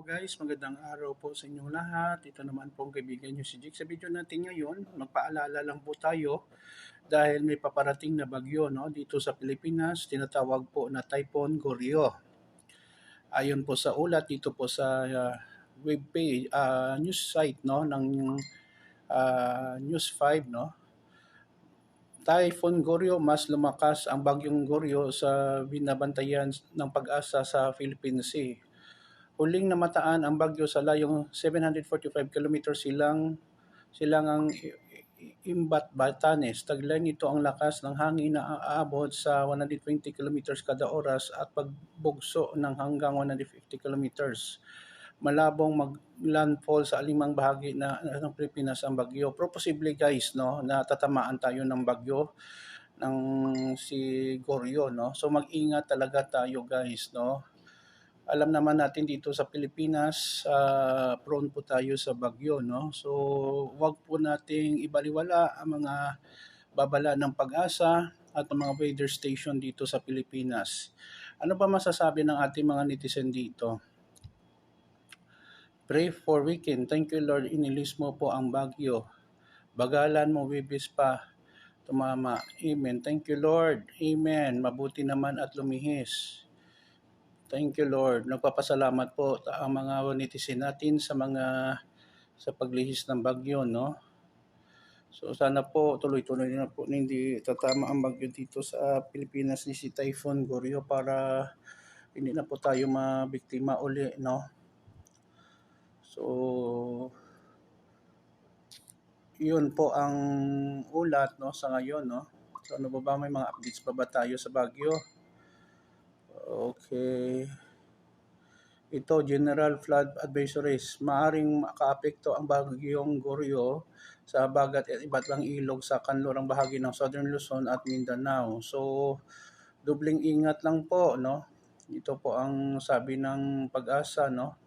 po guys, magandang araw po sa inyong lahat. Ito naman po ang kaibigan nyo si Jake. Sa video natin ngayon, magpaalala lang po tayo dahil may paparating na bagyo no, dito sa Pilipinas, tinatawag po na Typhoon Goryeo. Ayon po sa ulat dito po sa uh, web page, uh, news site no, ng uh, News 5 no, Typhoon Goryeo mas lumakas ang bagyong Goryeo sa binabantayan ng pag-asa sa Philippine Sea. Huling namataan ang bagyo sa layong 745 km silang silang ang Imbat Batanes. Taglay nito ang lakas ng hangin na aabot sa 120 km kada oras at pagbugso ng hanggang 150 km. Malabong mag-landfall sa alimang bahagi na, ng Pilipinas ang bagyo. Pero posible guys, no, na tatamaan tayo ng bagyo ng si Goryo, no. So mag-ingat talaga tayo guys, no alam naman natin dito sa Pilipinas, uh, prone po tayo sa bagyo, no? So, wag po nating ibaliwala ang mga babala ng pag-asa at ang mga weather station dito sa Pilipinas. Ano ba masasabi ng ating mga netizen dito? Pray for weekend. Thank you Lord, inilis mo po ang bagyo. Bagalan mo, wibis pa tumama. Amen. Thank you Lord. Amen. Mabuti naman at lumihis. Thank you Lord. Nagpapasalamat po ang mga netizen natin sa mga sa paglihis ng bagyo, no? So sana po tuloy-tuloy na po hindi tatama ang bagyo dito sa Pilipinas ni si Typhoon Goryo para hindi na po tayo mabiktima uli, no? So yun po ang ulat no sa ngayon, no? So ano ba ba may mga updates pa ba tayo sa bagyo? Okay. Ito, General Flood Advisories. Maaring makaapekto ang bagyong Goryo sa bagat at iba't lang ilog sa kanlurang bahagi ng Southern Luzon at Mindanao. So, dubling ingat lang po, no? Ito po ang sabi ng pag-asa, no?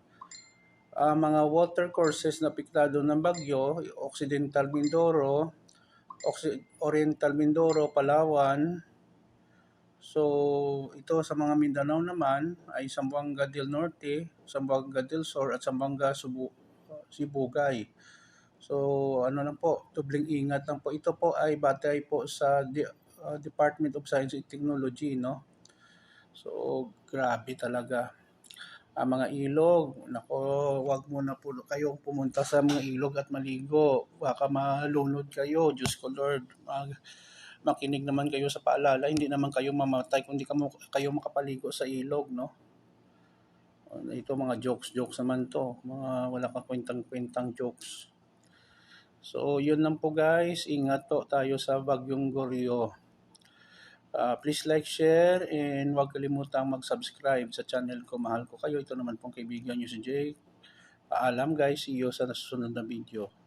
Uh, mga water courses na piktado ng bagyo, Occidental Mindoro, Oriental Mindoro, Palawan, So, ito sa mga Mindanao naman ay Sambuanga del Norte, Sambuanga del Sur at Sambuanga Subu, Sibugay. So, ano lang po, tubling ingat lang po. Ito po ay batay po sa De- uh, Department of Science and Technology, no? So, grabe talaga. Ang mga ilog, nako, wag mo na po kayong pumunta sa mga ilog at maligo. Baka malunod kayo, Diyos ko Lord. Mag, makinig naman kayo sa paalala, hindi naman kayo mamatay kung hindi kayo makapaligo sa ilog, no? Ito mga jokes-jokes naman to, mga wala kang kwentang-kwentang jokes. So, yun lang po guys. Ingat to tayo sa Bagyong Goryo. Uh, please like, share, and huwag kalimutang mag-subscribe sa channel ko. Mahal ko kayo. Ito naman pong kaibigan nyo si Jake. Paalam guys. See you sa nasusunod na video.